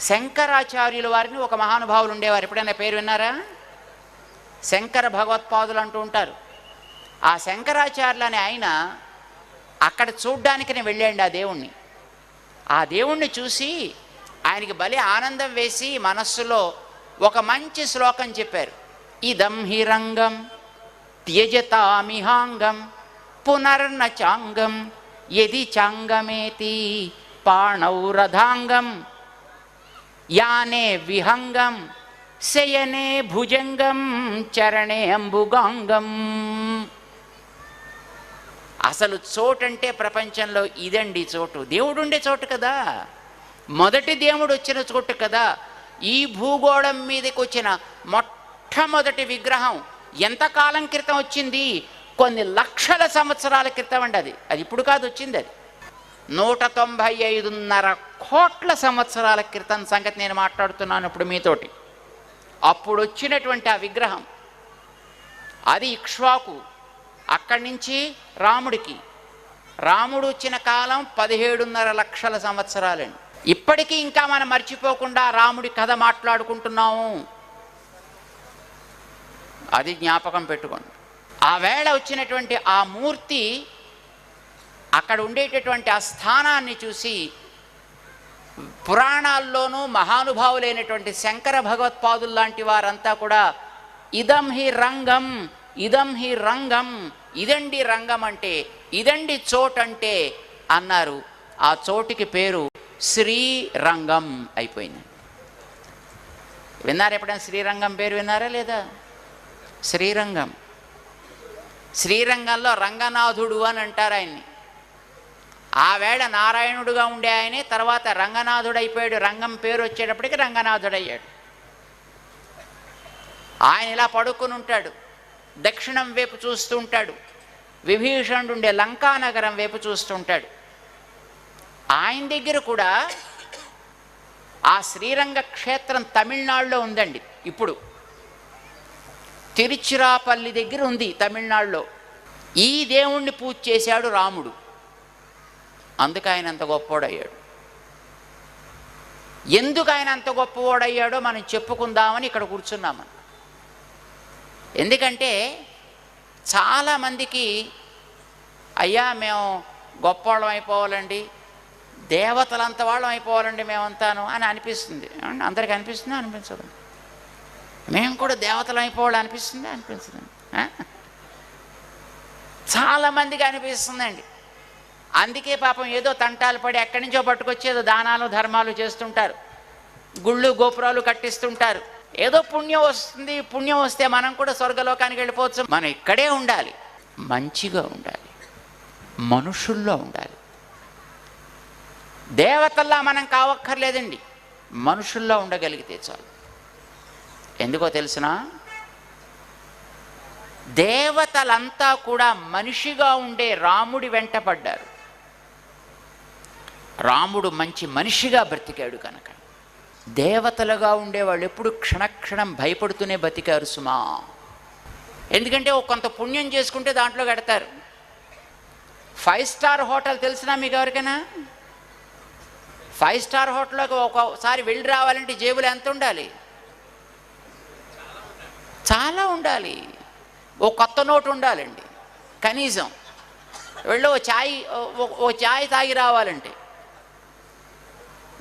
శంకరాచార్యుల వారిని ఒక మహానుభావులు ఉండేవారు. ఎప్పుడైనా పేరు విన్నారా? శంకర భగవత్పాదులు అంటూ ఉంటారు. ఆ శంకరాచార్యులు అనే ఆయన అక్కడ చూడ్డానికి నేను వెళ్ళాండి ఆ దేవుణ్ణి. ఆ దేవుణ్ణి చూసి ఆయనకి భలే ఆనందం వేసి మనస్సులో ఒక మంచి శ్లోకం చెప్పారు. ఇదం హి రంగం త్యజతామిహాంగం పునర్న చాంగం యది చాంగమేతి పాణౌరథాంగం యానే విహంగం శయనే భుజంగం చరణే అంబుగాంగం. అసలు చోటంటే ప్రపంచంలో ఇదండి చోటు. దేవుడు ఉండే చోటు కదా. మొదటి దేవుడు వచ్చిన చోటు కదా. ఈ భూగోళం మీదకి వచ్చిన మొట్టమొదటి విగ్రహం ఎంతకాలం క్రితం వచ్చింది? కొన్ని లక్షల సంవత్సరాల క్రితం అండి అది. అది ఇప్పుడు కాదు వచ్చింది అది. నూట తొంభై ఐదున్నర కోట్ల సంవత్సరాల క్రితం సంగతి నేను మాట్లాడుతున్నాను ఇప్పుడు మీతోటి. అప్పుడు వచ్చినటువంటి ఆ విగ్రహం అది ఇక్ష్వాకు అక్కడి నుంచి రాముడికి. రాముడు వచ్చిన కాలం పదిహేడున్నర లక్షల సంవత్సరాలండి. ఇప్పటికీ ఇంకా మనం మర్చిపోకుండా రాముడి కథ మాట్లాడుకుంటున్నాము. అది జ్ఞాపకం పెట్టుకోండి. ఆ వేళ వచ్చినటువంటి ఆ మూర్తి అక్కడ ఉండేటటువంటి ఆ స్థానాన్ని చూసి పురాణాల్లోనూ మహానుభావులైనటువంటి శంకర భగవత్పాదులు లాంటి వారంతా కూడా ఇదం హి రంగం ఇదం హి రంగం ఇదండి రంగం అంటే ఇదండి చోటంటే అన్నారు. ఆ చోటికి పేరు శ్రీరంగం అయిపోయింది. విన్నారా ఎప్పుడైనా శ్రీరంగం పేరు విన్నారా లేదా? శ్రీరంగం శ్రీరంగంలో రంగనాథుడు అని అంటారు ఆయన్ని. ఆ వేళ నారాయణుడుగా ఉండే ఆయనే తర్వాత రంగనాథుడు అయిపోయాడు రంగం పేరు వచ్చేటప్పటికి రంగనాథుడయ్యాడు. ఆయన ఇలా పడుకుని ఉంటాడు. దక్షిణం వైపు చూస్తూ ఉంటాడు. విభీషణుడు ఉండే లంకానగరం వైపు చూస్తుంటాడు ఆయన దగ్గర కూడా ఆ శ్రీరంగ క్షేత్రం తమిళనాడులో ఉందండి. ఇప్పుడు తిరుచిరాపల్లి దగ్గర ఉంది తమిళనాడులో. ఈ దేవుణ్ణి పూజ చేశాడు రాముడు. అందుకు ఆయన అంత గొప్పవాడయ్యాడు. ఎందుకు ఆయన అంత గొప్పవాడయ్యాడో మనం చెప్పుకుందామని ఇక్కడ కూర్చున్నామని ఎందుకంటే చాలామందికి అయ్యా మేము గొప్పవాళ్ళం అయిపోవాలండి దేవతలంత వాళ్ళం అయిపోవాలండి మేమంతాను అని అనిపిస్తుంది. అందరికీ అనిపిస్తుందా? అనిపించదు. మేము కూడా దేవతలు అయిపోవాలి అనిపిస్తుంది? అనిపించదండి. చాలామందికి అనిపిస్తుందండి. అందుకే పాపం ఏదో తంటాలు పడి ఎక్కడి నుంచో పట్టుకొచ్చేదో దానాలు ధర్మాలు చేస్తుంటారు. గుళ్ళు గోపురాలు కట్టిస్తుంటారు. ఏదో పుణ్యం వస్తుంది పుణ్యం వస్తే మనం కూడా స్వర్గలోకానికి వెళ్ళిపోవచ్చు. మనం ఇక్కడే ఉండాలి. మంచిగా ఉండాలి. మనుషుల్లో ఉండాలి. దేవతల్లా మనం కావక్కర్లేదండి. మనుషుల్లో ఉండగలిగితే చాలు. ఎందుకో తెలిసినా? దేవతలంతా కూడా మనిషిగా ఉండే రాముడి వెంట పడ్డారు. రాముడు మంచి మనిషిగా బ్రతికాడు కనుక. దేవతలుగా ఉండేవాళ్ళు ఎప్పుడు క్షణక్షణం భయపడుతూనే బతికారు సుమా. ఎందుకంటే ఒక కొంత పుణ్యం చేసుకుంటే దాంట్లో గడతారు ఫైవ్ స్టార్ హోటల్ తెలిసినా మీకు ఎవరికైనా? ఫైవ్ స్టార్ హోటల్లోకి ఒకసారి వెళ్ళి రావాలంటే జేబులో ఎంత ఉండాలి? చాలా ఉండాలి. ఓ కొత్త నోటు ఉండాలండి. కనీసం. వెళ్ళి ఓ ఛాయ్ ఓ- ఓ ఛాయ్ తాగి రావాలంటే.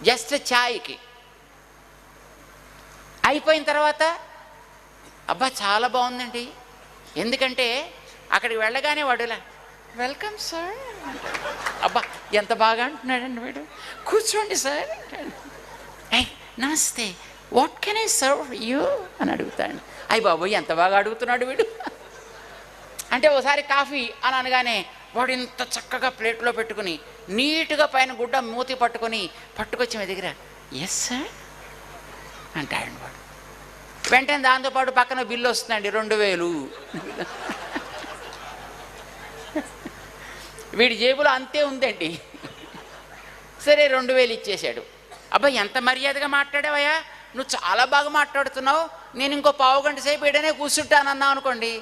జస్ట్ ఛాయ్కి. అయిపోయిన తర్వాత అబ్బా చాలా బాగుందండి. ఎందుకంటే అక్కడికి వెళ్ళగానే వాడులా వెల్కమ్ సార్ అబ్బా ఎంత బాగా అంటున్నాడండి వీడు. కూర్చోండి సార్ నమస్తే. What can I serve you అని అడుగుతాడు. అయ్యి బాబోయ్ ఎంత బాగా అడుగుతున్నాడు వీడు. అంటే ఓసారి కాఫీ అని అనగానే వాడు ఇంత చక్కగా ప్లేట్లో పెట్టుకుని నీట్గా పైన గుడ్డ మూతి పట్టుకొని పట్టుకొచ్చి మీ దగ్గర ఎస్ సార్ అంటాడు వాడు. వెంటనే దాంతోపాటు పక్కన బిల్లు వస్తుందండి రెండు వేలు. వీడి జేబులో అంతే ఉందండి. సరే రెండు వేలు ఇచ్చేశాడు. అబ్బాయి ఎంత మర్యాదగా మాట్లాడావయ్యా? నువ్వు చాలా బాగా మాట్లాడుతున్నావు. నేను ఇంకో పావు గంట సేపు ఇడనే కూర్చుంటానన్నావు అనుకోండి.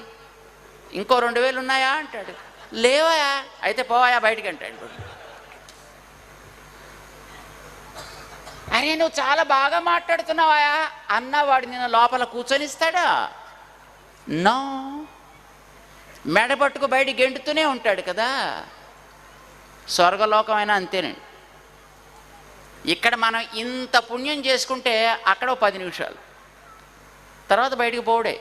ఇంకో రెండు వేలు ఉన్నాయా? అంటాడు. లేవాయా? అయితే పోవాయా బయటికి అంటాడు. అరే నువ్వు చాలా బాగా మాట్లాడుతున్నావా అన్నవాడు నిన్ను లోపల కూర్చొనిస్తాడా? నో. మెడ పట్టుకు బయట గెంటుతూనే ఉంటాడు కదా? స్వర్గలోకమైనా అంతేనండి. ఇక్కడ మనం ఇంత పుణ్యం చేసుకుంటే అక్కడ పది నిమిషాలు. తర్వాత బయటికి పోవడే.